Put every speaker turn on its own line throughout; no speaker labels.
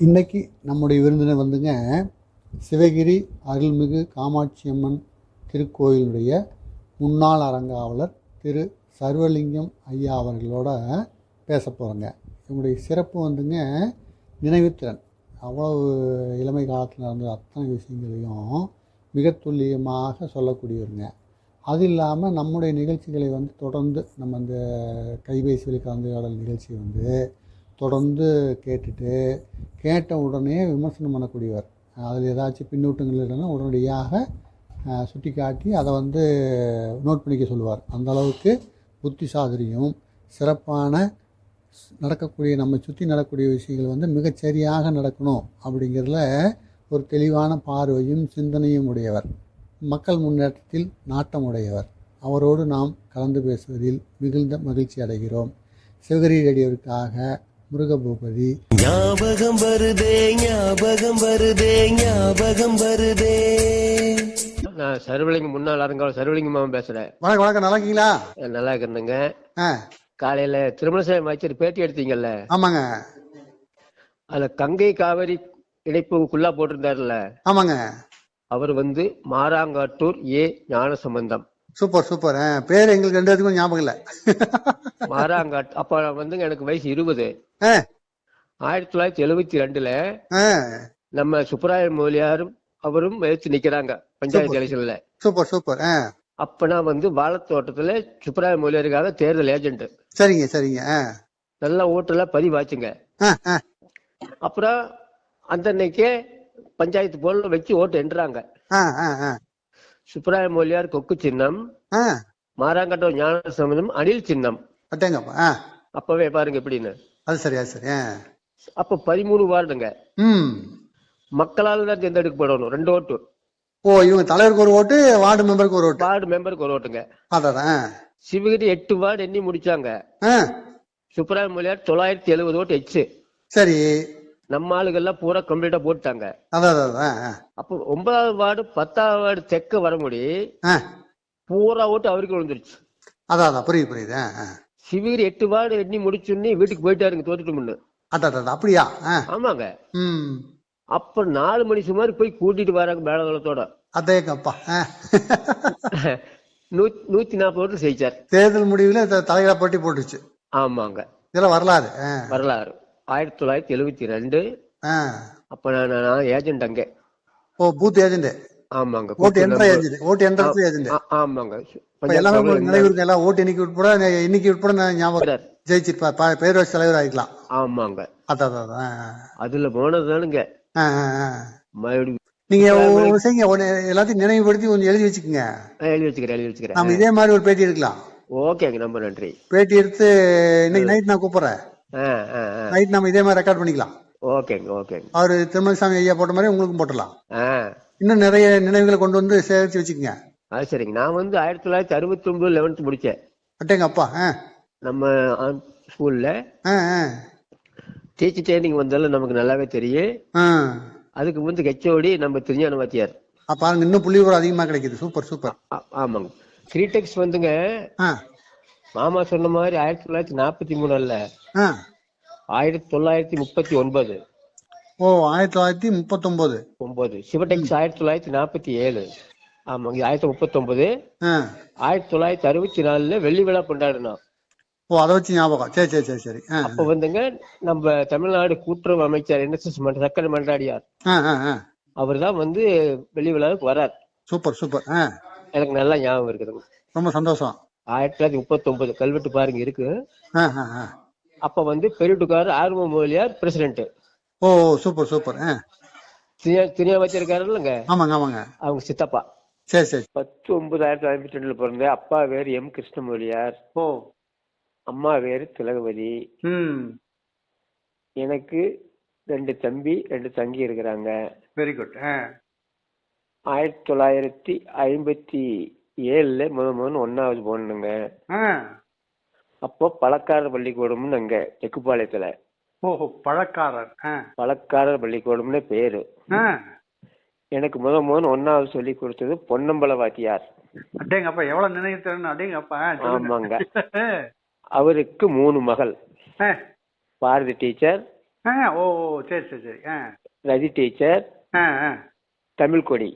இன்றைக்கி நம்முடைய விருந்தினர் வந்துங்க சிவகிரி அருள்மிகு காமாட்சி அம்மன் திருக்கோயிலுடைய முன்னாள் அரங்காவலர் திரு சர்வலிங்கம் ஐயா அவர்களோட பேச போகிறோங்க இவங்களுடைய சிறப்பு வந்துங்க நினைவுத்திறன் அவ்வளவு இளமை காலத்தில் நடந்த அத்தனை விஷயங்களையும் மிக துல்லியமாக சொல்லக்கூடியவருங்க. அது இல்லாமல் நம்முடைய நிகழ்ச்சிகளை வந்து தொடர்ந்து நம்ம இந்த கைபேசியில் கலந்துரையாடல் நிகழ்ச்சி வந்து தொடர்ந்து கேட்டுட்டு கேட்ட உடனே விமர்சனம் பண்ணக்கூடியவர். அதில் ஏதாச்சும் பின்னூட்டங்கள் இல்லைன்னா உடனடியாக சுட்டி காட்டி அதை வந்து நோட் பண்ணிக்க சொல்லுவார். அந்த அளவுக்கு புத்தி சாதுரியம் சிறப்பான நடக்கக்கூடிய நம்ம சுற்றி நடக்கக்கூடிய விஷயங்கள் வந்து மிகச்சரியாக நடக்கணும் அப்படிங்கிறதுல ஒரு தெளிவான பார்வையும் சிந்தனையும் உடையவர். மக்கள் முன்னேற்றத்தில் நாட்டம் உடையவர். அவரோடு நாம் கலந்து பேசுவதில் மிகுந்த மகிழ்ச்சி அடைகிறோம். சிவகிரி ரேடியோவிற்காக முருகபூபதி.
ஞாபகம் வருதே ஞாபகம் வருதே ஞாபகம் வருதே.
நான் சர்வலிங்கம் முன்னாள் அரங்காவல் சர்வலிங்கம் மாமன் பேசுறேன்.
வணக்கம் வணக்கம். நல்லா இருக்கீங்களா
நல்லா இருக்கிறேங்க காலையில திருமணசாமி அமைச்சர் பேட்டி எடுத்தீங்கல்ல?
ஆமாங்க.
அதுல கங்கை காவிரி இணைப்பு குள்ளா போட்டிருந்தாருல்ல?
ஆமாங்க.
அவர் வந்து மாராங்காட்டூர் ஏ ஞான சம்பந்தம்
சூப்பர் சூப்பர். பேர் எங்களுக்கு ரெண்டு பேத்துக்கும் ஞாபகம் இல்லை.
மாராங்காட் அப்ப வந்துங்க எனக்கு வயசு இருபது. ஆயிரத்தி தொள்ளாயிரத்தி எழுபத்தி ரெண்டுல நம்ம சுப்பராய மொழியாரும் அவரும் எடுத்து நிக்கிறாங்க பஞ்சாயத்து எலெக்ஷன்ல.
Super super.
அப்ப நான் வந்து வாழத்தோட்டத்துல சுப்பராய மொழியாருக்காக தேர்தல் ஏஜென்ட்
சரிங்க சரிங்க.
நல்ல ஓட்டெல்லாம் பதிவாச்சுங்க. அப்புறம் அந்த அன்னைக்கே பஞ்சாயத்து போல வச்சு ஓட்டு
ஆ.
சுப்பராய மொழியார் கொக்கு சின்னம்
ஆ.
மாராங்கட்டம் ஞான சம்பந்தம் அணில் சின்னம்.
அட்டேங்கப்பா
அப்பவே பாருங்க எப்படின்னு.
அது சரி அது சரி
அப்ப பதிமூணு வார்டுங்க. மக்களால் தான் தேர்ந்தெடுக்கப்படணும் ரெண்டு ஓட்டு.
ஓ இவங்க தலைவருக்கு ஒரு ஓட்டு வார்டு மெம்பருக்கு ஒரு ஓட்டு.
வார்டு மெம்பருக்கு ஒரு ஓட்டுங்க.
அதான்
சிவகிரி எட்டு வார்டு எண்ணி முடிச்சாங்க. சுப்பராய மொழியார் தொள்ளாயிரத்தி எழுபது ஓட்டு எச்சு.
சரி.
நம்ம ஆளுகள்லாம் பூரா கம்ப்ளீட்டா போட்டாங்க அப்போ ஒன்பதாவது வார்டு பத்தாவது வார்டு தெக்க வர முடி பூரா ஓட்டு அவருக்கு விழுந்துருச்சு.
அதான் அதான் புரியுது புரியுது
சிவகிரி எட்டு வார்டு எண்ணி முடிச்சுன்னு வீட்டுக்கு போயிட்டாருங்க தோத்துட்டு முன்னு.
அதான் அப்படியா?
ஆமாங்க. அப்ப நாலு மணி சுமார் போய் கூட்டிட்டு வராங்க மேலதளத்தோட.
அதேங்கப்பா ஆ.
நூ நூத்தி நாற்பது ஓட்டு ஜெயிச்சார்.
தேர்தல் முடிவில் தலைகளை போட்டி போட்டுச்சு
ஆமாங்க.
இதெல்லாம் வரலாறு
வரலாறு. ஆயிரத்தி தொள்ளாயிரத்தி எழுவத்தி ரெண்டு. அப்ப நான் நான் ஏஜென்ட் அங்க.
ஓ பூத் ஏஜென்ட்
ஆமாங்க
ஓட்டு என்ற. ஏஜென்ட் ஓட்டு என்ட்ரன்ஸ் ஏஜென்ட்
ஆமாங்க.
எல்லாமே நினைவு எல்லாம் ஓட்டு எண்ணிக்கை உட்பட எண்ணிக்கை உட்பட நான் ஞாபகம் ஜெயிச்சிருப்பா பேரரசு தலைவர் ஆயிக்கலாம்.
ஆமாங்க.
அதான்
அதுல போனதுதானுங்க. மறுபடியும்
நீங்க ஒண்ணு எல்லாத்தையும் நினைவுபடுத்தி கொஞ்சம் எழுதி வச்சுக்கோங்க.
எழுதி வச்சுக்கிறேன் எழுதி வச்சுக்கிறேன்.
நாம இதே மாதிரி ஒரு பேட்டி எடுக்கலாம்.
ஓகேங்க ரொம்ப நன்றி.
பேட்டி எடுத்து இன்னைக்கு நைட் நான் கூப்பிடுறேன். நைட் நம்ம இதே மாதிரி ரெக்கார்ட் பண்ணிக்கலாம்.
ஓகேங்க ஓகேங்க.
அவர் திருமணசாமி ஐயா போட்ட மாதிரி உங்களுக்கும் போட்டுடலாம்.
ஆ.
இன்னும் நிறைய நினைவுகளை கொண்டு வந்து சேர்த்து வச்சுக்கோங்க.
அது சரிங்க. நான் வந்து ஆயிரத்தி தொள்ளாயிரத்தி அறுபத்தி ஒன்பது லெவன்த் முடிச்சேன்
அட்டேங்க அப்பா
நம்ம ஸ்கூல்ல டீச்சர் ட்ரைனிங் வந்தாலும் நமக்கு நல்லாவே தெரியும். அதுக்கு வந்து ஹெச்ஓடி நம்ம திருஞான வாத்தியார்
பாருங்க இன்னும் புள்ளி அதிகமா கிடைக்குது. Super super.
ஆமாங்க. கிரீடெக்ஸ் வந்துங்க. மாமா சொன்ன மாதிரி ஆயிரத்தி தொள்ளாயிரத்தி நாற்பத்தி மூணு அல்ல ஆயிரத்தி தொள்ளாயிரத்தி முப்பத்தி ஒன்பது.
ஓ ஆயிரத்தி தொள்ளாயிரத்தி முப்பத்தொன்பது
ஒன்பது. சிவடெக்ஸ் ஆயிரத்தி தொள்ளாயிரத்தி நாற்பத்தி ஏழு. ஆமாங்க ஆயிரத்தி முப்பத்தி ஒன்பது ஆயிரத்தி தொள்ளாயிரத்தி அறுபத்தி நாலுல வெள்ளி விழா கொண்டாடினோம்
ஓ அதை வச்சு ஞாபகம். சரி சரி சரி சரி.
அப்ப வந்துங்க நம்ம தமிழ்நாடு கூட்டுறவு அமைச்சர் என்எஸ்எஸ் சக்கர மன்றாடியார். அவர் தான் வந்து வெள்ளி விழாவுக்கு வரார்.
Super super.
எனக்கு நல்லா ஞாபகம் இருக்குதுங்க.
ரொம்ப சந்தோஷம்.
ஆயிரத்தி தொள்ளாயிரத்தி முப்பத்தி ஒன்பது கல்வெட்டு பாருங்க இருக்கு. அப்ப வந்து பெருட்டுக்கார் ஆர்வ மொழியார் பிரசிடென்ட்
ஓ சூப்பர் சூப்பர். ஆ.
தினியா வச்சிருக்காரு இல்லைங்க?
ஆமாங்க ஆமாங்க.
அவங்க சித்தப்பா.
சரி சரி.
பத்து ஒன்பது ஆயிரத்தி தொள்ளாயிரத்தி ஐம்பத்தி ரெண்டுல பிறந்த அப்பா பேர் எம் கிருஷ்ணமொழியார்.
ஓ.
அம்மா பேர் திலகவதி. எனக்கு ரெண்டு தம்பி ரெண்டு தங்கி இருக்கிறாங்க.
வெரி குட்
ஆயிரத்தி தொள்ளாயிரத்தி ஐம்பத்தி ஏழுல முத முதல்ல ஒன்னாவது போனணுங்க அப்போ பழக்காரர் பள்ளிக்கூடம்னு அங்க தெக்குப்பாளையத்துல.
ஓஹோ பழக்காரர்
பழக்காரர் பள்ளிக்கூடம்னு பேரு. எனக்கு முத முதல்ல ஒன்னாவது சொல்லி கொடுத்தது பொன்னம்பல வாத்தியார்
அடேங்கப்பா எவ்வளவு நினைவு திறன் அடேங்கப்பா.
ஆமாங்க. அவருக்கு மூணு மகள். பாரதி டீச்சர்
ஓ சரி சரி சரி
ரதி டீச்சர்
ஆ ஆ.
தமிழ் கொடி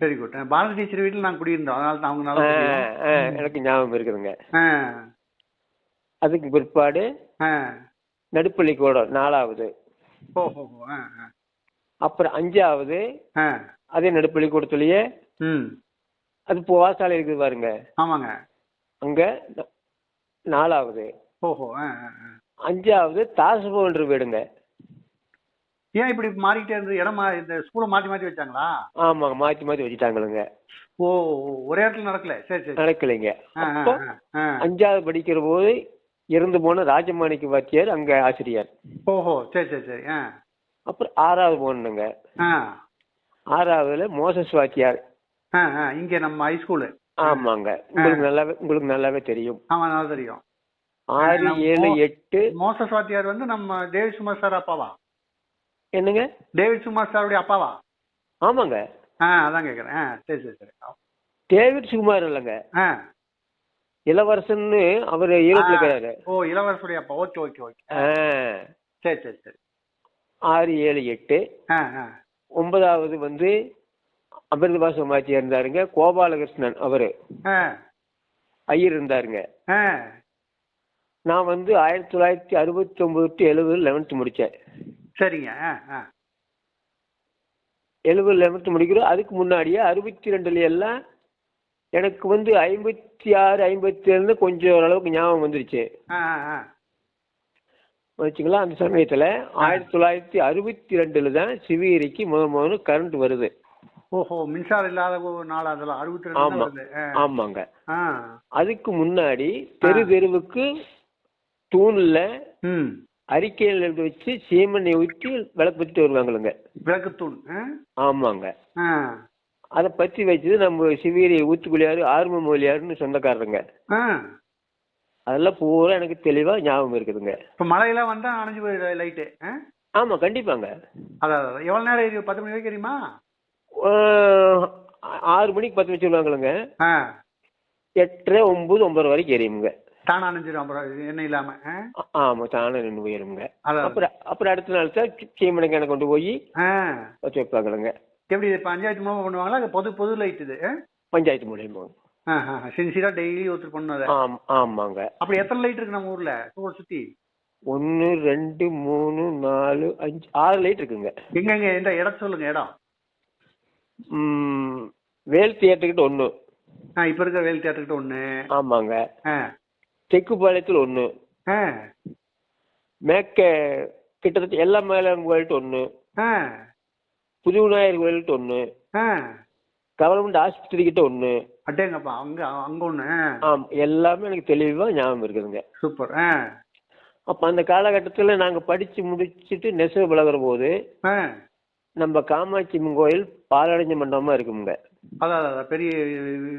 வெரி குட் பாரதி டீச்சர் வீட்டில் நாங்கள் குடியிருந்தோம். அதனால தான் அவங்க நல்லா
எனக்கு ஞாபகம் இருக்குதுங்க. அதுக்கு பிற்பாடு நடுப்பள்ளிக்கூடம் நாலாவது. அப்புறம் அஞ்சாவது அதே நடுப்பள்ளிக்கூடத்துலயே
ம்.
அது இப்போ வாசாலை இருக்குது பாருங்க.
ஆமாங்க.
அங்க நாலாவது.
ஓஹோ
அஞ்சாவது தாசுபோன்ற வீடுங்க.
ஏன் இப்படி மாறிக்கிட்டே இருந்தது? இடம் இந்த ஸ்கூலை மாற்றி மாற்றி வச்சாங்களா?
ஆமாங்க மாத்தி மாத்தி வச்சுட்டாங்களுங்க
ஓ ஒரே இடத்துல நடக்கல. சரி சரி.
நடக்கலைங்க. அஞ்சாவது படிக்கிற போது இறந்து போன ராஜமாணிக்க வாத்தியார் அங்க ஆசிரியர்.
ஓஹோ சரி சரி சரி
அப்புறம் ஆறாவது போனணுங்க
ஆ.
ஆறாவதுல மோசஸ் வாத்தியார்.
இங்கே நம்ம ஹைஸ்கூலு
ஆமாங்க. உங்களுக்கு நல்லாவே உங்களுக்கு நல்லாவே தெரியும்.
ஆமாம் நல்லா தெரியும்.
ஆறு ஏழு எட்டு.
மோசஸ் வாத்தியார் வந்து நம்ம டேவிட் சுமார் சார் அப்பாவா?
என்னங்க?
டேவிட் சுமார் சாருடைய அப்பாவா?
ஆமாங்க.
ஆ அதான் கேட்குறேன் ஆ சரி சரி சரி.
டேவிட் சுகுமார் இல்லைங்க.
ஆ.
இளவரசன்னு அவர் ஈரோட்டில் இருக்கிறாரு.
ஓ இளவரசுடைய அப்பா. Okay okay okay.
ஆ,
சரி சரி சரி.
ஆறு ஏழு எட்டு.
ஆ ஆ.
ஒன்பதாவது வந்து அமிர்தபாசம் மாத்தி இருந்தாருங்க. கோபாலகிருஷ்ணன் அவரு. ஐயர் இருந்தாருங்க. நான் வந்து ஆயிரத்தி தொள்ளாயிரத்தி அறுபத்தி ஒன்பது டு எழுபது லெவன்த்து முடித்தேன்
சரிங்க ஆ ஆ.
எழுபது லெவன்த்து முடிக்கிறோம். அதுக்கு முன்னாடியே அறுபத்தி ரெண்டுல எல்லாம் எனக்கு வந்து ஐம்பத்தி ஆறு ஐம்பத்தி ஏழுல கொஞ்சம் ஓரளவுக்கு ஞாபகம் வந்துருச்சு.
ஆ ஆ ஆ.
வச்சுக்கலாம் அந்த சமயத்தில் ஆயிரத்தி தொள்ளாயிரத்தி அறுபத்தி ரெண்டுல தான் சிவகிரிக்கு முதல் முதல்ல கரண்ட் வருது.
ஓஹோ மின்சாரம் இல்லாத நாள் அதெல்லாம் அறுபத்தி ரெண்டு வருது.
ஆமாங்க. அதுக்கு முன்னாடி தெரு தெருவுக்கு தூணில்
ம்.
அறிக்கையில் எழுதி வச்சு சீமனை ஊற்றி விளக்கு வருவாங்களுங்க.
விளக்குத்தூண் ஆ?
ஆமாங்க. அதை பற்றி வச்சது நம்ம சிவகிரி ஊத்துக்குழியார் ஆர்ம மொழியாருன்னு சொந்தக்காரருங்க. அதெல்லாம் பூரா எனக்கு தெளிவாக ஞாபகம் இருக்குதுங்க.
இப்போ மழையெல்லாம் வந்தால் அணைஞ்சு போயிடுது லைட்டு ஆ?
ஆமாம் கண்டிப்பாங்க.
அதான் அதான் எவ்வளோ நேரம் எரியும் பத்து மணி வரைக்கும் எரியுமா?
ஆஹ், ஆறு மணிக்கு பத்து வச்சுருவாங்களுங்க
ஆ.
எட்டரை ஒம்பது ஒம்பது வரைக்கும் எரியுமுங்க.
தானே அணைஞ்சிடும் அப்புறம் எண்ணெய் இல்லாமல் ஆ?
ஆ- ஆமாம் தானே நின்று போயிருங்க அப்புறம் அப்புறம் அடுத்த நாள் தான் சீமனை கிணறு கொண்டு போய்
ஆ.
வச்சு வைப்பாங்களுங்க.
எப்படி இது பஞ்சாயத்து மூலமாக பண்ணுவாங்களா? அது பொது பொது லைட் இது?
பஞ்சாயத்து மூலியமா
சின்சியராக டெய்லி ஒருத்தர் பண்ணது
ஆம் ஆமாங்க.
அப்படி எத்தனை லைட் இருக்கு நம்ம ஊர்ல? ஊரை சுத்தி?
ஒன்று ரெண்டு மூணு நாலு அஞ்சு ஆறு லைட் இருக்குங்க.
எங்கெங்க எந்த இடம் சொல்லுங்க இடம்.
வேல் தியேட்டர்கிட்ட ஒன்று
இப்போ இருக்கிற வேல் தேட்டர்கிட்ட ஒன்று
ஆமாங்க. தெக்குப்பாளையத்தில் ஒன்று
ஆ.
மேக்க கிட்டத்தட்ட எல்லா மேலம் கோயில்ட்டு ஒன்று
ஆ.
புது விநாயகர் கோயில்ட்டு ஒன்று
ஆ.
கவர்மெண்ட் ஆஸ்பத்திரி கிட்ட ஒன்று
அட்டேங்கப்பா அங்க அங்க ஒன்று
ஆம் எல்லாமே எனக்கு தெளிவாக ஞாபகம் இருக்குதுங்க.
சூப்பர் ஆ.
அப்போ அந்த காலகட்டத்தில் நாங்கள் படித்து முடிச்சுட்டு நெசவு பழகுற போது
ஆ.
நம்ம காமாட்சி அம்மன் கோயில் பாலடைஞ்ச மண்டபமாக இருக்குங்க.
அதான் அதான், அதான் பெரிய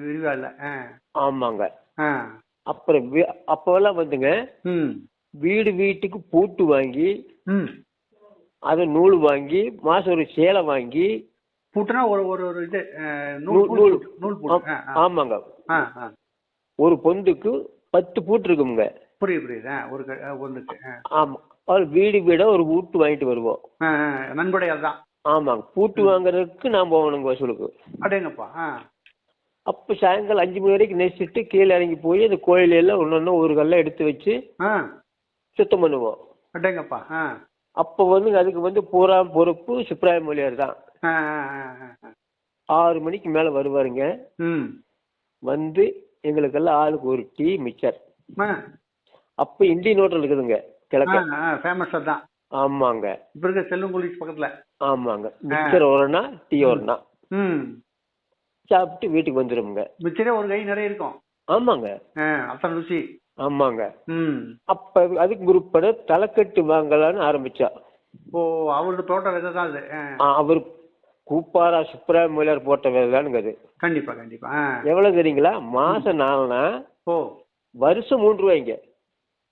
விரிவா இல்லை ஆ.
ஆமாங்க.
ஆ.
அப்புறம் அப்போல்லாம் வந்துங்க வீடு வீட்டுக்கு பூட்டு வாங்கி அதை நூல் வாங்கி மாதம் ஒரு சேலை வாங்கி
பூட்டுனா ஒரு இது நூல்
நூல். ஆமாங்க. ஒரு பொந்துக்கு பத்து பூட்டு இருக்குங்க.
புரியுது புரியுது. ஒரு ஒன்றுக்கு
ஆமாம் அவர் வீடு வீடாக ஒரு பூட்டு வாங்கிட்டு வருவோம்.
ஆ ஆ, நன்கொடை அதுதான்
ஆமாங்க. பூட்டு வாங்குறதுக்கு நான் போகணுங்க வசூலுக்கு.
அடேங்கப்பா
அப்போ சாயங்காலம் அஞ்சு மணி வரைக்கும் நெசிட்டு கீழே இறங்கி போய் அந்த கோயிலெல்லாம் ஒன்று ஒரு கல்லை எடுத்து வச்சு சுத்தம் பண்ணுவோம்.
அடேங்கப்பா ஆ.
அப்போ வந்து அதுக்கு வந்து பூரா பொறுப்பு சுப்ராய மொழியார் தான். ஆறு மணிக்கு மேலே வருவாருங்க. வந்து எங்களுக்கெல்லாம் ஆளுக்கு ஒரு டீ மிச்சர். அப்போ இந்தியன் ஹோட்டல் இருக்குதுங்க கிழக்க. ஆமாங்க.
இப்போ இருக்க காலேஜ் பக்கத்தில்.
ஆமாங்க. மிச்சர் ஒருனா டீ ஒருனா. சாப்பிட்டு வீட்டுக்கு வந்துடுங்க
மிச்சரே ஒரு கை நிறைய இருக்கும்.
ஆமாங்க.
அத்தனை ருசி.
ஆமாங்க. அப்போ அதுக்கு குரூப்பட தலைக்கட்டு வாங்கலான்னு ஆரம்பிச்சா.
ஓ அவரோட தோட்ட விதை தான் அது
அவர் கூப்பாரா சுப்ராய மொழியார் போட்ட வேலைதானுங்க அது.
கண்டிப்பா கண்டிப்பா. ஆ.
எவ்வளோ தெரியுங்களா? மாதம் நாலுனா
ஓ.
வருஷம் மூணு ரூபாய்ங்க.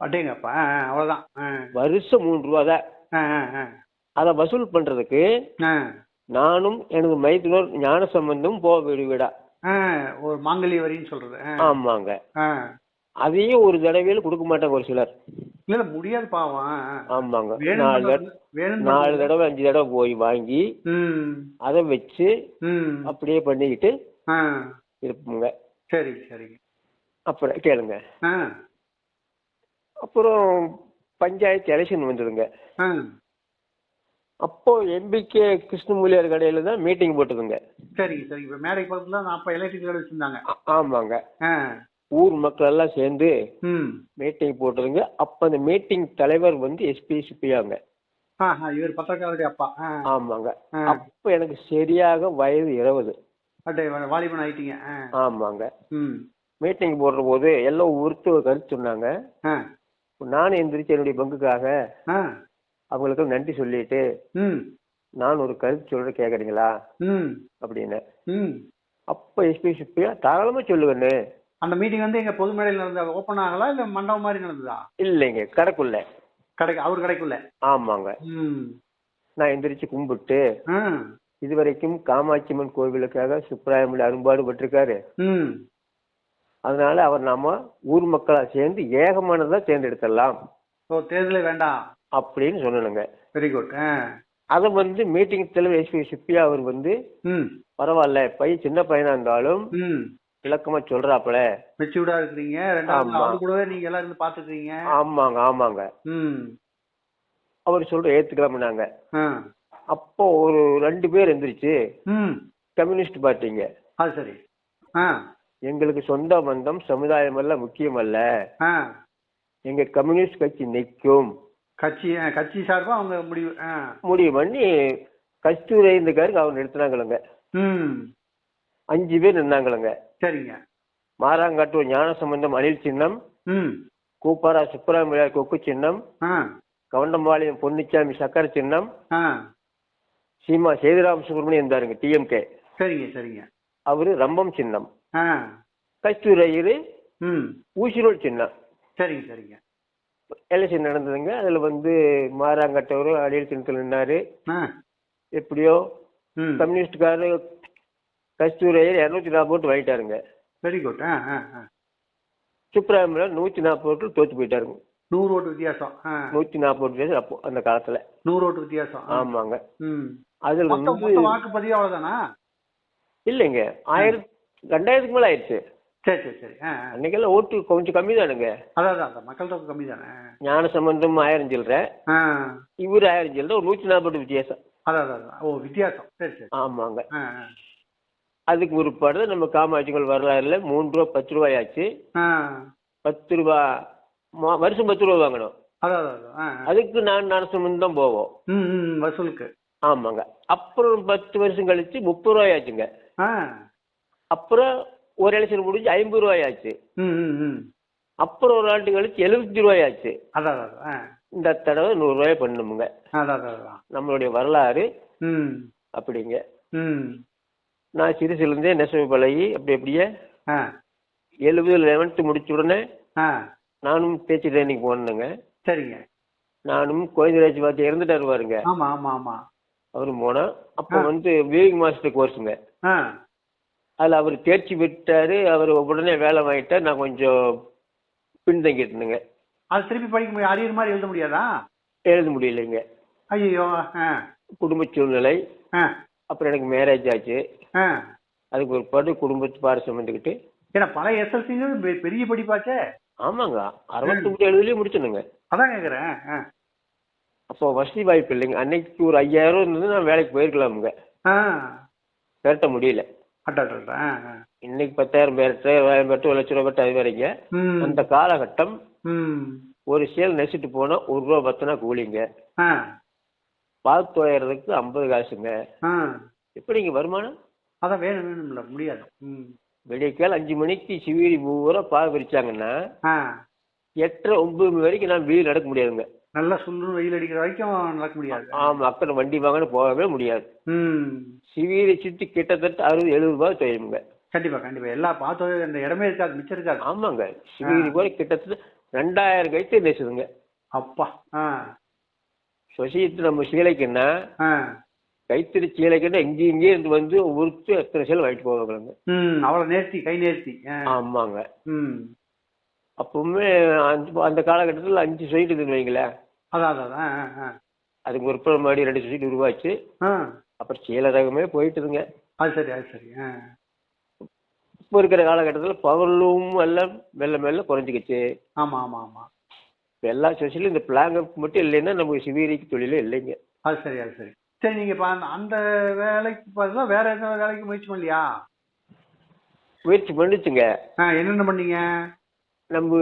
அட்டேங்கப்பா அவ்வளோதான் ஆ
வருஷம் மூணு ரூபா தான். அதை வசூல் பண்ணுறதுக்கு
ஆ.
நானும் எனது மைத்துனர் ஞான சம்பந்தம் போக வீடு வீடா.
ஆ ஒரு மாங்கல்ய வரின்னு சொல்றது.
ஆமாங்க. அதையும் ஒரு தடவையில் கொடுக்க மாட்டாங்க ஒரு சிலர்.
இல்ல முடியாது பாவம்.
ஆமாங்க. நாலு தடவை அஞ்சு தடவை போய் வாங்கி அதை வச்சு அப்படியே பண்ணிக்கிட்டு இருப்போங்க.
சரி சரிங்க.
அப்புறம் கேளுங்க. அப்புறம் பஞ்சாயத்து எலெக்ஷன் வந்ததுங்க
ஆ.
அப்போ எம்பிகே கிருஷ்ணமூலியார் கடையில தான் மீட்டிங் போட்டதுங்க.
சரிங்க சரி. இப்போ மேடை பக்கத்துல அப்போ எலக்ட்ரிக் கடை வச்சிருந்தாங்க.
ஆமாங்க. ஊர் மக்கள் எல்லாம் சேர்ந்து மீட்டிங் போட்டதுங்க. அப்ப அந்த மீட்டிங் தலைவர் வந்து எஸ்பி
ஆ, இவர் பத்திரக்காரருடைய அப்பா.
ஆமாங்க. அப்ப எனக்கு சரியாக வயது இருபது.
வாலிபன் ஆயிட்டீங்க.
ஆமாங்க. மீட்டிங் போடுற போது எல்லாம் ஒருத்தர் ஒரு கருத்து சொன்னாங்க. நானும் எந்திரிச்சு என்னுடைய பங்குக்காக அவங்களுக்கு நன்றி சொல்லிட்டு நான் ஒரு கருத்து சொல்றேன் கேக்குறீங்களா?
ம்.
அப்படின்னு. அப்ப எஸ்பி சிப்பியா தாராளமா சொல்லுவேன்னு
அந்த மீட்டிங் வந்து எங்க பொது மேடையில் நடந்த ஓப்பன் ஆகலாம் இல்ல மண்டபம் மாதிரி நடந்ததா?
இல்லைங்க கடைக்குள்ள.
கடைக்கு அவர் கடைக்குள்ள?
ஆமாங்க. நான் எந்திரிச்சு கும்பிட்டு இதுவரைக்கும் காமாட்சியம்மன் கோவிலுக்காக சுப்ராயமில் அரும்பாடு பட்டிருக்காரு. அதனால அவர் நாம ஊர் மக்களா சேர்ந்து ஏகமானதா தேர்ந்தெடுத்துடலாம்.
ஓ தேர்தலே வேண்டாம்.
அப்படின்னு சொன்னனுங்க
வெரி குட்
அதை வந்து மீட்டிங் தலைவர் எஸ்பி சிப்பியா அவர் வந்து பரவாயில்ல பையன் சின்ன பையனா இருந்தாலும் விளக்கமா சொல்றாப்புல.
மெச்சூர்டா இருக்கிறீங்க. ரெண்டாவது கூடவே நீங்க எல்லாம் இருந்து பாத்துக்கிறீங்க
ஆமாங்க ஆமாங்க. அவர் சொல்ற ஏத்துக்கலாம்னாங்க அப்போ ஒரு ரெண்டு பேர் எந்திரிச்சு கம்யூனிஸ்ட் பார்ட்டிங்க.
அது சரி. ஆ.
எங்களுக்கு சொந்த பந்தம் சமுதாயம் எல்லாம் முக்கியம் அல்ல. எங்க கம்யூனிஸ்ட் கட்சி நிற்கும்
கட்சி கட்சி சார்பா அவங்க முடிவு
முடிவு பண்ணி கஸ்தூரி இருந்துக்காருக்கு அவர் நிறுத்தினாங்களுங்க
ம்.
அஞ்சு பேர் நின்னாங்களுங்க
சரிங்க.
மாராங்காட்டூர் ஞான சம்பந்தம் அனில் சின்னம்
ம்.
கூப்பாரா சுப்பராமலியார் கொக்கு சின்னம் கவண்டம்பாளையம் பொன்னிச்சாமி சக்கர சின்னம் சீமா சேதுராம் சுப்பிரமணியம் இருந்தாருங்க டிஎம்கே
சரிங்க சரிங்க.
அவரு ரம்பம் சின்னம். கஸ்தூரி ஐயரு ஊசிரோல் சின்னம்.
சரிங்க சரிங்க.
எலெக்ஷன் நடந்ததுங்க. அதுல வந்து மாராங்கட்டவர் அடியல் சின்னத்தில் நின்னாரு. எப்படியோ
ம்.
கம்யூனிஸ்டுக்காரரு கஸ்தூரி ஐயர் இரநூத்தி நாற்பது ஓட்டு வாங்கிட்டாருங்க.
Very good.
சுப்ராமலியார் நூத்தி நாற்பது ஓட்டு தோத்து போயிட்டாருங்க.
நூறு ஓட்டு வித்தியாசம்.
நூத்தி நாற்பது ஓட்டு பேர் அப்போ அந்த காலத்துல.
நூறு ஓட்டு வித்தியாசம்.
ஆமாங்க. அதுல வந்து
வாக்குப்பதிவு அவ்வளவுதானா?
இல்லைங்க. ஆயிரத்தி ரெண்டாயிரத்துக்கு மேல ஆயிடுச்சு.
சரி சரி சரி. ஆ ஆ.
அன்னைக்கெல்லாம் ஓட்டு கொஞ்சம் கம்மி தானுங்க
அதான் அதான் அதான். மக்கள் தொகை கம்மி தானே
ஞான சம்பந்தம் ஆயிரம் சில்லற
ஆ.
இவர் ஆயிரம் சில்லற ஒரு நூத்தி நாற்பது வித்தியாசம்.
அதான் அதான் அதான். ஓ வித்தியாசம். சரி சரி.
ஆமாங்க.
ஆ ஆ.
அதுக்கு முற்பாடு நம்ம காமாட்சிகள் வரலாறுல மூணு ரூபா பத்து ரூபாய் ஆச்சு
ஆ.
பத்து ரூபா மா- வருஷம் பத்து ரூபா வாங்கணும்.
அதான் அதான் அதான். ஆ ஆ.
அதுக்கு நான் சம்பந்தம் தான் போவோம்.
ம் ம் வசூலுக்கு.
ஆமாங்க. அப்புறம் பத்து வருஷம் கழிச்சு முப்பது ரூபாய் ஆச்சுங்க
ஆ.
அப்புறம் ஒரு எலெக்ஷன் முடிஞ்சு ஐம்பது ரூபாய் ஆச்சு அப்புறம் ஒரு ஆண்டு கழிச்சு எழுபத்தஞ்சு ரூபாய் ஆச்சு இந்த தடவை
அதான் அதான் அதான்.
நம்மளுடைய வரலாறு அப்படிங்க. நான் சிறுசுலேருந்தே நெசவு பழகி அப்படி அப்படியே எழுபது லெவன்த்து முடிச்ச உடனே நானும் பேச்சு ட்ரைனிங் போனேங்க
சரிங்க.
நானும் கோவிந்தராஜ் பார்த்து இறந்துட்டாரு பாருங்க.
ஆமா ஆமா ஆமா.
அவரும் போனோம் அப்போ. வந்து வீவிங் மாஸ்டர் கோர்ஸுங்க அதில் அவர் தேர்ச்சி பெற்றாரு அவர் உடனே வேலை வாங்கிட்டார். நான் கொஞ்சம் பின்தங்கிட்டு இருந்தேங்க
அது திருப்பி படிக்க முடியும் அரியர் மாதிரி எழுத முடியாதா?
எழுத முடியலைங்க.
ஐயோ
குடும்ப சூழ்நிலை. அப்புறம் எனக்கு மேரேஜ் ஆச்சு. அதுக்கு ஒரு பாடு குடும்பத்து பாட சுமந்துக்கிட்டு
ஏன்னா பல எஸ்எல்சிங்கிறது பெரிய படிப்பாச்சே.
ஆமாங்க. அறுபத்தொம்பது எழுதுலேயே முடிச்சனுங்க
அதான் கேட்குறேன் ஆ.
அப்போ வசதி வாய்ப்பு இல்லைங்க. அன்னைக்கு ஒரு ஐயாயிரம் இருந்தது நான் வேலைக்கு போயிருக்கலாமுங்க. திரட்ட முடியல. இன்னைக்கு பத்தாயிரம் பேர்ட்ட ஏழாயிரம் பேர்ட்ட ஒரு லட்ச ரூபா பேர்ட்ட அது வரைங்க. அந்த காலகட்டம் ஒரு சேல் நெசிட்டு போனா ஒரு ரூபா பத்துனா கூலிங்க. பால் துவையறதுக்கு ஐம்பது காசுங்க. எப்படிங்க வருமானம்?
அதான் வேணும் வேணும்ல முடியாது.
விடியக்கால் அஞ்சு மணிக்கு சிவீரி பூரா பால் விரிச்சாங்கன்னா
ஆ.
எட்டரை ஒன்பது மணி வரைக்கும் நான் வீடு நடக்க முடியாதுங்க.
நல்லா சுண்டு வெயில் அடிக்கிற வரைக்கும் நடக்க முடியாது.
ஆமா அக்கறை வண்டி வாங்கன்னு போகவே முடியாது.
ம்.
சிவீரி சுற்றி கிட்டத்தட்ட அறுபது எழுபது ரூபாய் தொழிலுங்க
கண்டிப்பா கண்டிப்பா. எல்லா பார்த்து அந்த இடமே இருக்காது மிச்சம் இருக்காது.
ஆமாங்க. சிவீரி கூட கிட்டத்தட்ட ரெண்டாயிரம் கைத்து நெசுதுங்க
அப்பா ஆ.
சொசைட்டி நம்ம சீலைக்குன்னா கைத்தறி சீலைக்குன்னா இங்கேயும் இங்கேயும் இருந்து வந்து ஒருத்தர் எத்தனை சேலை வாங்கிட்டு போவாங்க
ம் அவ்வளோ நேர்த்தி கை நேர்த்தி.
ஆமாங்க.
ம்.
அப்பவுமே அந்த அந்த காலகட்டத்தில் அஞ்சு சைடு இருக்குன்னு வைங்களேன்.
அதான் அதான். ஆ
அதுக்கு ஒரு புறம் மாடி ரெண்டு சைடு உருவாச்சு.
ஆ.
அப்புறம் சீல ரகமே போயிட்டுதுங்க.
அது சரி அது சரி. ஆ.
இப்போ இருக்கிற காலகட்டத்தில் பவர்லூம் எல்லாம் மெல்ல மெல்ல குறைஞ்சிக்கிச்சு.
ஆமாம் ஆமாம் ஆமாம்
இப்போ எல்லா சொசையிலும் இந்த பிளாங்கப் மட்டும் இல்லைன்னா நமக்கு சிவீரிக்கு தொழிலே இல்லைங்க.
அது சரி அது சரி. சரி நீங்கள் இப்போ அந்த அந்த வேலைக்கு பதிலாக வேற எந்த வேலைக்கு முயற்சி பண்ணலையா?
முயற்சி பண்ணிச்சுங்க.
ஆ என்னென்ன பண்ணீங்க?
நம்ம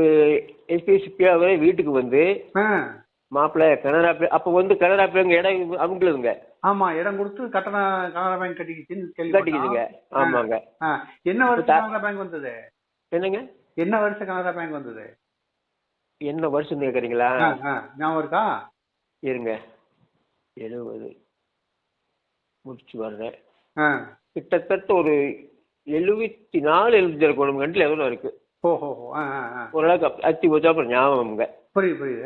எஸ்பிஎஸ்பியாவே வீட்டுக்கு வந்து
ஆ.
மாப்பிள்ளை கனரா பே அப்போ வந்து கனரா பேங்க இடம் அவங்களுதுங்க.
ஆமாம் இடம் கொடுத்து கட்டணம் கனரா பேங்க் கட்டிக்கிச்சுன்னு
கட்டிக்குதுங்க. ஆமாங்க.
என்ன வருஷம் கனரா பேங்க் வந்தது?
என்னங்க?
என்ன வருஷம் கனரா பேங்க் வந்தது?
என்ன வருஷம்
ஆ ஞாபகம் இருக்கா?
இருங்க. எழுபது முடிச்சு வர்றேன். கிட்டத்தட்ட ஒரு எழுபத்தி நாலு எழுபத்தி ஏழு குடும்பம் கண்டில் எவ்வளோ இருக்கு?
ஓ ஹோ ஹோ ஆ ஆ ஆ.
ஓரளவுக்கு அத்தி போச்சா அப்புறம் ஞாபகம்ங்க
புரியுது புரியுது.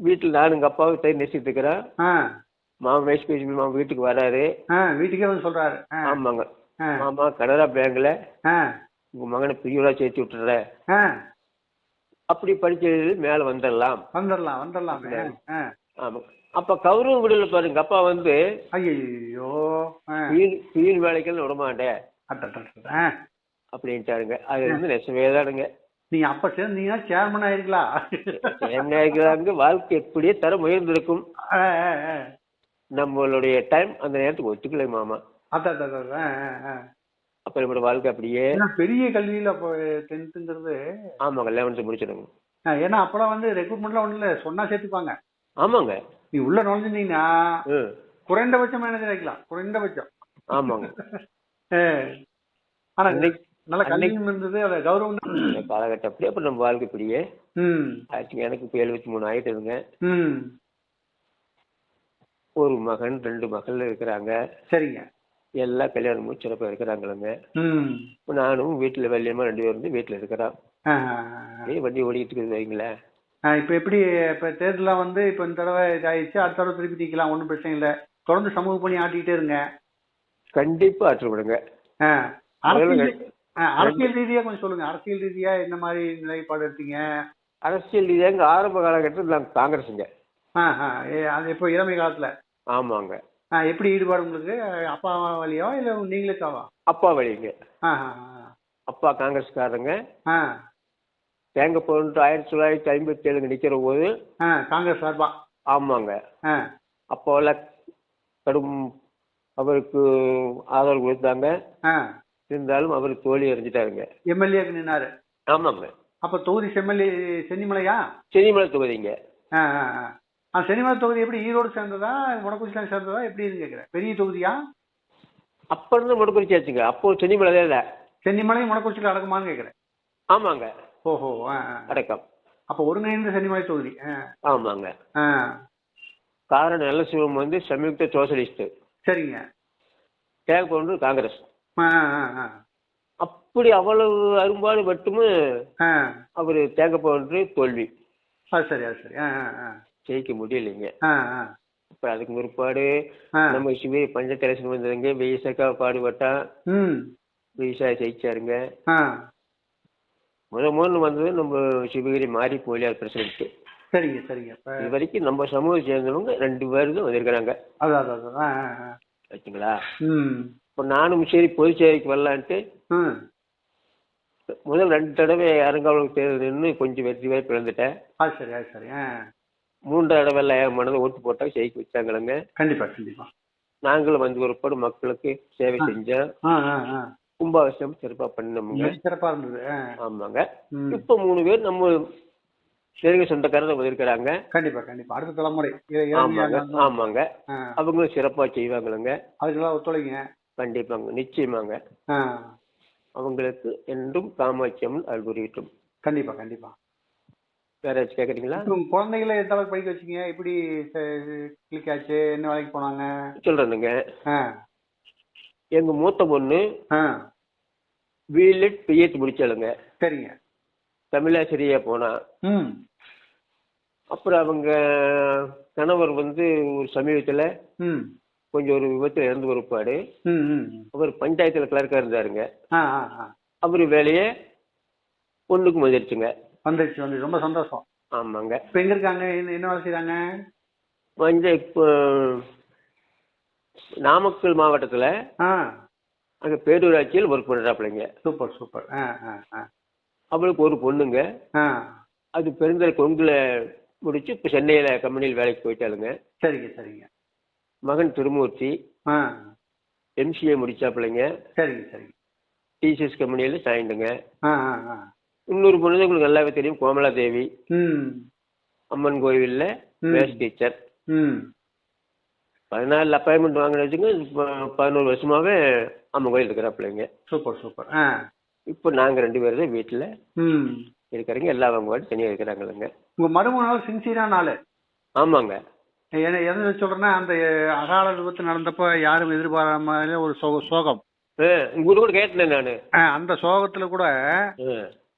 வீட்டில் நானும் எங்கள் அப்பாவும் தயிர் நெசிட்டு இருக்கிறேன்
ஆ.
மாமா எஸ்பிஎஸ்பி மாமா வீட்டுக்கு வராரு.
ஆ வீட்டுக்கே வந்து சொல்றாரு. ஆ.
ஆமாங்க.
ஆ.
மாமா கனரா பேங்க்ல
ஆ.
உங்க மகனை பிரியூரா சேர்த்து விட்டுறேன்
ஆ.
அப்படி படிச்சு மேலே வந்துடலாம்.
வந்துடலாம் வந்துடலாம். ஆ
ஆமாம் அப்போ கௌரவ விடல பாருங்க அப்பா வந்து
ஐயோ ஆ.
பியூன் பியூன் வேலைக்கெல்லாம்
அட்டட்டட்ட. ஆ.
அப்படின்ட்டாருங்க. அது வந்து நெசமே தானுங்க
நீங்க அப்ப சேர்ந்தீங்கன்னா சேர்மன் ஆயிருக்கலாம்
என்ன இருக்கிறாங்க வாழ்க்கை எப்படியே தர முயர்ந்திருக்கும். நம்மளுடைய டைம் அந்த நேரத்துக்கு ஒத்துக்கலை மாமா. அப்போ நம்மளோட வாழ்க்கை அப்படியே
பெரிய கல்வியில அப்போ டென்த்துங்கிறது
ஆமாங்க லெவன்த்து முடிச்சிடுங்க
ஏன்னா அப்பெல்லாம் வந்து ரெக்ரூட்மெண்ட்லாம் ஒன்றும் இல்லை சொன்னா சேர்த்துப்பாங்க.
ஆமாங்க.
நீ உள்ள நுழைஞ்சிருந்தீங்கன்னா குறைந்தபட்சம் மேனேஜர் ஆகிக்கலாம் குறைந்தபட்சம்.
ஆமாங்க.
ஆனா நல்ல கல்வியும் இருந்தது அது கௌரவம்
காலகட்டம் அப்படியே அப்புறம் நம்ம வாழ்க்கை இப்படியே. எனக்கு இப்போ எழுபத்தி மூணு ஆயிட்டுதுங்க. ஒரு மகன் ரெண்டு மகள் இருக்கிறாங்க.
சரிங்க.
எல்லா கல்யாணம் முடிச்சு சிறப்பாக இருக்கிறாங்களுங்க. நானும் வீட்டில் வெள்ளியமாக ரெண்டு பேரும் வந்து வீட்டில் இருக்கிறோம். வண்டி ஓடிக்கிட்டு இருக்குது வைங்களேன்
இப்ப எப்படி இப்ப தேர்தலாம் வந்து இப்ப இந்த தடவை இதாயிடுச்சு அடுத்த தடவை திருப்பி நிக்கலாம் ஒன்றும் பிரச்சனை இல்லை. தொடர்ந்து சமூக பணி ஆட்டிக்கிட்டே இருங்க.
கண்டிப்பாக ஆற்றுவிடுங்க
ஆ, அரசியல் ரீதியா கொஞ்சம் சொல்லுங்க. அரசியல் ரீதியா என்ன மாதிரி நிலைப்பாடு எடுத்தீங்க?
அரசியல் ரீதியாக ஆரம்ப காலகட்டத்தில் நாங்கள் காங்கிரஸுங்க.
அது இப்போ இளமை காலத்துல?
ஆமாங்க.
எப்படி ஈடுபாடு உங்களுக்கு? அப்பா வழியா இல்ல நீங்களே தாவா
அப்பா வழிங்க. அப்பா காங்கிரஸ்காரங்க தேங்க போட்டு ஆயிரத்தி தொள்ளாயிரத்தி ஐம்பத்தி ஏழுங்க நிற்கிற போது
காங்கிரஸ் சார்பா?
ஆமாங்க.
ஆ,
அப்போல்லாம் கடும் அவருக்கு ஆதரவு கொடுத்தாங்க. இருந்தாலும் அவர் தோல்வி அடைஞ்சிட்டாருங்க
எம்எல்ஏக்கு நின்னாரு.
ஆமாங்க.
அப்ப தொகுதி செம்மல்லி சென்னிமலையா?
சென்னிமலை தொகுதிங்க.
ஆ, ஆ, ஆ. ஆ சென்னிமலை தொகுதி எப்படி ஈரோடு சேர்ந்ததா முடக்குறிச்சி சேர்ந்ததா எப்படின்னு கேக்குறேன். பெரிய தொகுதியா?
அப்போ இருந்து முடக்குறிச்சி ஆச்சுங்க. அப்போ சென்னிமலை இல்லை.
சென்னிமலை முடக்குறிச்சியில் அடக்குமான்னு கேக்குறேன்.
ஆமாங்க.
ஓஹோ ஆ, ஆ.
அடக்கம்.
அப்ப ஒருங்கிணைந்த சென்னிமலை தொகுதி. ஆ,
ஆமாங்க.
ஆ.
நல்ல சிவம் வந்து சம்யுக்த சோசலிஸ்ட்
சரிங்க.
தேவைப்பொன்று காங்கிரஸ். அப்படி அவ்வளவு அரும்பாடு மட்டுமே. அவர் தேங்கப்பொன்று தோல்வி.
அது சரி அது சரி.
ஜெயிக்க முடியலைங்க. அப்புறம் அதுக்கு பிற்பாடு. நம்ம சிவி பஞ்சத்தரசன் வந்ததுங்க. வெயிசக்கா பாடுபட்டா வெயிசா ஜெயிச்சாருங்க. முத முதல்ல வந்தது நம்ம சிவகிரி மாரி போலியார் பிரசிடென்ட்
சரிங்க சரிங்க. இப்ப
இது வரைக்கும் நம்ம சமூகம் சேர்ந்தவங்க ரெண்டு பேர் தான் வந்திருக்கிறாங்க.
அது
இப்போ நானும் சரி பொதுச்சேரிக்கு வரலான்ட்டு
ம்
முதல் ரெண்டு தடவை அறங்காவலுக்கு தேர்தல் நின்று கொஞ்சம் வெற்றி வாய்ப்பு இழந்துட்டேன்.
அது சரி அது சரி ஆ.
மூன்றாவது தடவை என் மனதை ஓட்டு போட்டால் ஜெயிக்க வச்சாங்களுங்க.
கண்டிப்பா கண்டிப்பா.
நாங்களும் வந்து ஒருபாடு மக்களுக்கு சேவை செஞ்சோம். கும்பாபிஷேகம் சிறப்பாக பண்ணோமுங்க.
சிறப்பா இருந்தது.
ஆமாங்க. இப்போ மூணு பேர் நம்ம நெருங்க சொந்தக்காரங்க வந்திருக்கிறாங்க
கண்டிப்பா கண்டிப்பா. அடுத்த தலைமுறை
ஆமாங்க ஆமாங்க. அவங்களும் சிறப்பாக செய்வாங்களுங்க.
அதுக்கெல்லாம் ஒத்துழைங்க.
கண்டிப்பாங்க நிச்சயமாங்க. அவங்களுக்கு என்றும் காமாட்சியம் அல்புரியட்டும்
கண்டிப்பா கண்டிப்பா.
வேற ஏதாச்சும் கேட்குறீங்களா
உங்க குழந்தைகளை எந்த அளவுக்கு படிக்க வச்சீங்க? எப்படி கிளிக் ஆச்சு என்ன வேலைக்கு போனாங்க?
சொல்றேனுங்க. எங்க மூத்த பொண்ணு பிஎட் பிஎட் முடிச்சாளுங்க.
சரிங்க.
தமிழாசிரியா போனா. அப்புறம் அவங்க கணவர் வந்து ஒரு சமீபத்தில் கொஞ்சம் ஒரு விபத்தில் இறந்து
ம்.
அவர் பஞ்சாயத்தில் கிளர்க்காக இருந்தாருங்க. அவர் வேலையை பொண்ணுக்கும் வந்துருச்சுங்க.
வந்துருச்சு வந்து ரொம்ப சந்தோஷம்.
ஆமாங்க.
இப்போ எங்க இருக்காங்க? என்ன வேலை செய்றாங்க?
வந்து இப்போ நாமக்கல் மாவட்டத்தில் அங்கே பேரூராட்சியில் ஒர்க் பண்ணுறாப்புலைங்க
சூப்பர் சூப்பர்.
அவளுக்கு ஒரு பொண்ணுங்க. அது பெருந்தல் கொங்குல முடிச்சு இப்போ சென்னையில் கம்பெனியில் வேலைக்கு போயிட்டாளுங்க.
சரிங்க சரிங்க.
மகன் திருமூர்த்தி. எம்சிஏ முடிச்சாப்புலைங்க
சரிங்க சரிங்க.
டிசிஎஸ் கம்பெனியில் சாய்ந்துங்க இன்னொரு பொண்ணு உங்களுக்கு நல்லாவே தெரியும் கோமலா தேவி. அம்மன் கோவிலில். Maths teacher. பதினாலு அப்பாயின்மெண்ட் வாங்கின வச்சுங்க பதினோரு வருஷமாவே அம்மன் கோயில் இருக்கிறாப்புலைங்க
சூப்பர் சூப்பர்.
இப்போ நாங்கள் ரெண்டு பேரும் தான் வீட்டில்
ம்.
இருக்கிறீங்க எல்லா அவங்க தனியாக இருக்கிறாங்களுங்க
உங்க மருமகனால சின்சியரான ஆளு.
ஆமாங்க.
என்ன எதை சொல்றேன்னா அந்த அகால விபத்து நடந்தப்ப யாரும் எதிர்பாராம ஒரு சோ- சோகம்.
கூட கேட்டேன் நான்.
அந்த சோகத்துல கூட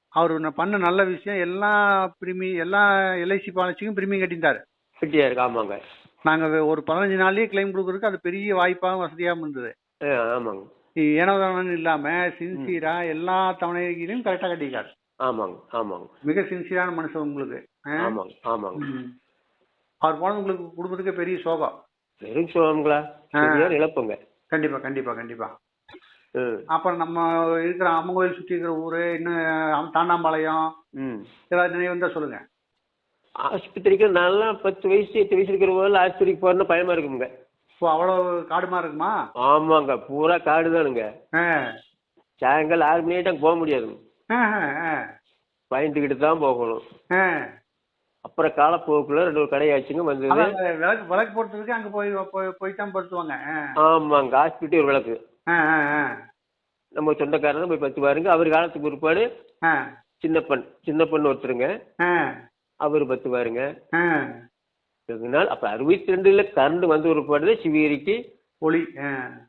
அவர் பண்ண நல்ல விஷயம் எல்லா பிரிமி எல்லா எல்ஐசி பாலிசிக்கும் பிரிமியம்
ஃபிட்டியாக இருக்கு ஆமாங்க.
நாங்க ஒரு பதினஞ்சு நாள்லயே கிளைம் கொடுக்கறதுக்கு அது பெரிய வாய்ப்பாகவும் வசதியாகவும் இருந்தது.
ஆமாங்க.
ஏனோ தானோன்னு இல்லாம சின்சியரா எல்லா தவணைகளையும் கரெக்டா கட்டிக்காரு
ஆமாங்க ஆமாங்க.
மிக சின்சியரான மனுஷன் உங்களுக்கு?
ஆமாங்க ஆமாங்க.
அவர் போனது உங்களுக்கு குடும்பத்துக்கு பெரிய சோகம்.
வெறும் சோகங்களா இழப்புங்க.
கண்டிப்பா கண்டிப்பா கண்டிப்பா. அப்புறம் நம்ம இருக்கிற அம்மன் கோயில் சுற்றி இருக்கிற ஊரு இன்னும் தாண்டாம்பாளையம்.
ம்.
ஏதாவது நினைவு இருந்தா சொல்லுங்க.
ஆஸ்பத்திரிக்கு நல்லா பத்து வயசு எட்டு வயசு இருக்கிற போது ஆஸ்பத்திரிக்கு போறதுன்னு பயமா இருக்குங்க.
இப்போ அவ்வளவு காடுமா இருக்குமா?
ஆமாங்க பூரா காடு தானுங்க. சாயங்காலம் ஆறு மணி ஆகிட்டா போக முடியாதுங்க. பயந்துக்கிட்டு தான் போகணும். அப்புறம் காலப்போக்குல ரெண்டு ஒரு கடையாச்சுங்க வந்தது
அந்த விளக்கு விளக்கு போடுறதுக்கு அங்க போய் போய் தான் படுத்துவாங்க ஆ.
ஆமாங்க ஹாஸ்பிட்டல் ஒரு விளக்கு. நம்ம சொந்தக்காரங்க போய் பத்து பாருங்க அவர் காலத்துக்கு பிற்பாடு. சின்னப்பன் சின்னப்பன் ஒருத்தருங்க. அவர் பத்து பாருங்க. இதனால் அப்ப அறுபத்தி ரெண்டுல கரண்ட் வந்து ஒரு பாடு சிவியரிக்கு
ஒளி.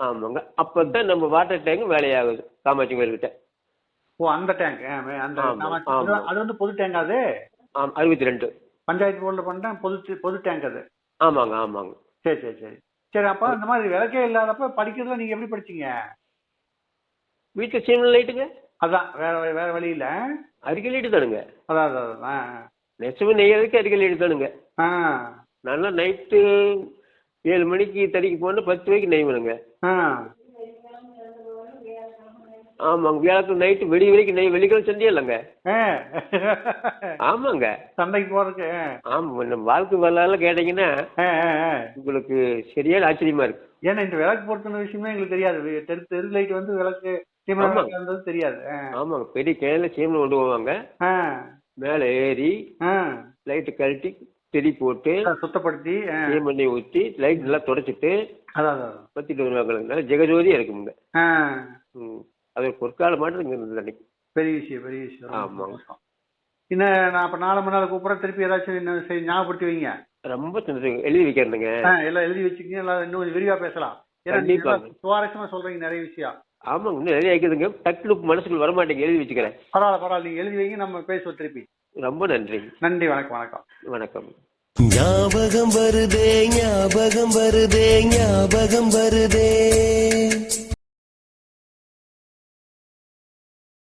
ஆமாங்க அப்பதான் நம்ம வாட்டர் டேங்க் வேலையாகுது காமாட்சி கோயில்கிட்ட
ஓ அந்த டேங்க். அது வந்து பொது டேங்க் அது
ஆம் அறுபத்தி ரெண்டு.
பஞ்சாயத்து போர்டில் பண்ண பொது பொது டேங்க் அது.
ஆமாங்க ஆமாங்க.
சரி சரி சரி. சரி அப்ப இந்த மாதிரி விளக்கே இல்லாதப்ப படிக்கிறதுல நீங்க எப்படி படிச்சீங்க?
வீட்டில் சீமன் லைட்டுங்க.
அதான் வேற வேற வழி இல்ல.
அருகில் லைட்டு தானுங்க.
அதான் அதான் அதான்.
நெசவு நெய்யறதுக்கு அருகில் லைட்டு தானுங்க.
ஆ.
நல்லா நைட்டு ஏழு மணிக்கு தடிக்கு போனால் பத்து மணிக்கு நெய்வணுங்க
ஆ.
ஆமாங்க வியாழக்கிழமை நைட்டு வெடி வரைக்கும் நெய் வெள்ளிக்கிழமை சந்தையே இல்லைங்க. ஆமாங்க
சந்தைக்கு போறதுக்கு ஆ.
ஆமாம் நம்ம வாழ்க்கை வரலாறுல கேட்டீங்கன்னா. உங்களுக்கு சரியான ஆச்சரியமா இருக்கு
ஏன்னா இந்த விளக்கு பொருத்தின விஷயமே எங்களுக்கு தெரியாது தெரு தெரு லைட் வந்து விளக்கு
ஆமா.
விளக்கு இருந்தது தெரியாது.
ஆமாங்க பெரிய கேனில் சீமனை கொண்டு போவாங்க. மேலே ஏறி. லைட்டு கழட்டி திரி போட்டு
சுத்தப்படுத்தி.
சீமண்ணி ஊற்றி லைட் நல்லா தொடச்சிட்டு பத்திட்டு வருவாங்க நல்லா ஜெகஜோதியாக இருக்குங்க அது பொற்கால இங்கே இருந்தது அன்னைக்கு.
பெரிய விஷயம் பெரிய விஷயம். சந்தோஷம். இன்னும் நான் அப்ப நாலு மணி நேரம் கூப்பிட்றேன். திருப்பி ஏதாச்சும் இன்னும் செய்- ஞாபகப்படுத்தி வைங்க.
ரொம்ப சந்தோஷம் எழுதி வைக்கிறேனுங்க.
ஆ, எல்லாம் எழுதி வச்சுக்கிங்க. எல்லாம் இன்னும் கொஞ்சம் விரிவா பேசலாம். ஏன்னா சுவாரஸ்யமா சொல்றீங்க நிறைய விஷயம்.
ஆமாங்க. இன்னும் நிறைய வைக்கிறதுங்க டக்குனு மனசுக்குள்ள வரமாட்டேங்க எழுதி வச்சுக்கிறேன்.
பரவாயில்ல பரவாயில்ல. நீங்க எழுதி வைங்க. நம்ம பேசுவோம் திருப்பி.
ரொம்ப நன்றி.
நன்றி. வணக்கம் வணக்கம்.
வணக்கம்.
ஞாபகம் வருதே ஞாபகம் வருதே ஞாபகம் வருதே.